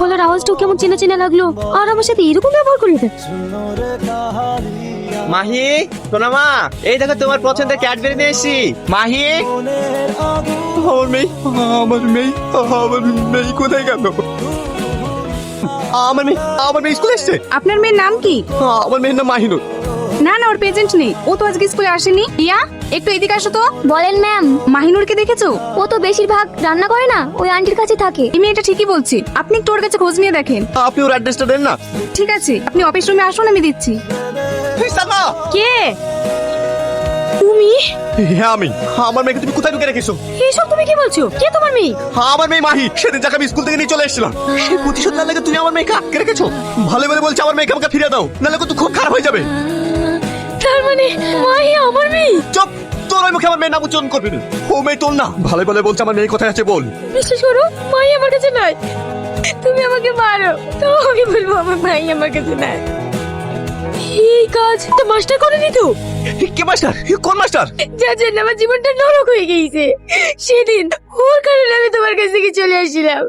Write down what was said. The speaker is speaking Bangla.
গলার আওয়াজটাও কেমন চেনা চেনা লাগল। আর আমার সাথে এরকম ব্যবহার কেন? মাহি সোনা মা এই দেখো তোমার পছন্দের ক্যাডবেরি নিয়ে এসেছি। মাহি? আমার মেয়ে আমার মেয়ে আমার মেয়ে কোথায় গেল? আমার মেয়ে আমার মেয়ে স্কুলে এসছে। আপনার মেয়ের নাম কি? আমার মেয়ের নাম মাহিনুর। না না ওর প্রেজেন্ট নেই। ও তো আজকে স্কুলে আসেনি। ইয়া একটু এদিকে আসো তো। বলেন ম্যাম মাহিনুরকে দেখেছ? ও তো বেশিরভাগ রান্না করে না ওই আন্টির কাছে থাকে। এই মেয়েটা ঠিকই বলছি। আপনি একটু ওর কাছে খোঁজ নিয়ে দেখেন। আপনি ওর অ্যাড্রেসটা দেন না। ঠিক আছে আপনি অফিস রুমে আসুন আমি দিচ্ছি। কে? তুমি হ্যাঁ আমি। আমার মেয়েকে তুমি কোথায় ঢুকে রেখেছো? এসব তুমি কি বলছো? কে তোমার মেয়ে? আমার মেয়ে মাহি। সেদিন যাকে আমি স্কুল থেকে নিয়ে চলে এসেছিলাম সেই প্রতিশোধ না লাগে তুমি আমার মেয়েকে আটকে রেখেছো? ভালো বলে বলছো আমার মেয়েকে আমাকে ফিরে দাও নাহলে কিন্তু খুব খারাপ হয়ে যাবে। তার মানে মাহি আমার মেয়ে? চুপ তোর ওই মুখে আমার মেয়ের নাম উচ্চারণ করবি না। ও মেয়ে তোর না। ভালো বলে বলছে আমার মেয়ে কোথায় আছে বল। বিশ্বাস করো মাই আমার কাছে নাই। তুমি আমাকে মারো তো আমি বলব আমার মাই আমার কাছে নাই। এই কাজ তো মাস্টার করেনি তো? কে মাস্টার? কোন মাস্টার? যার জন্য আমার জীবনটা নরক হয়ে গিয়েছে। সেদিন ওর কারণে আমি তোমার কাছ থেকে চলে আসছিলাম।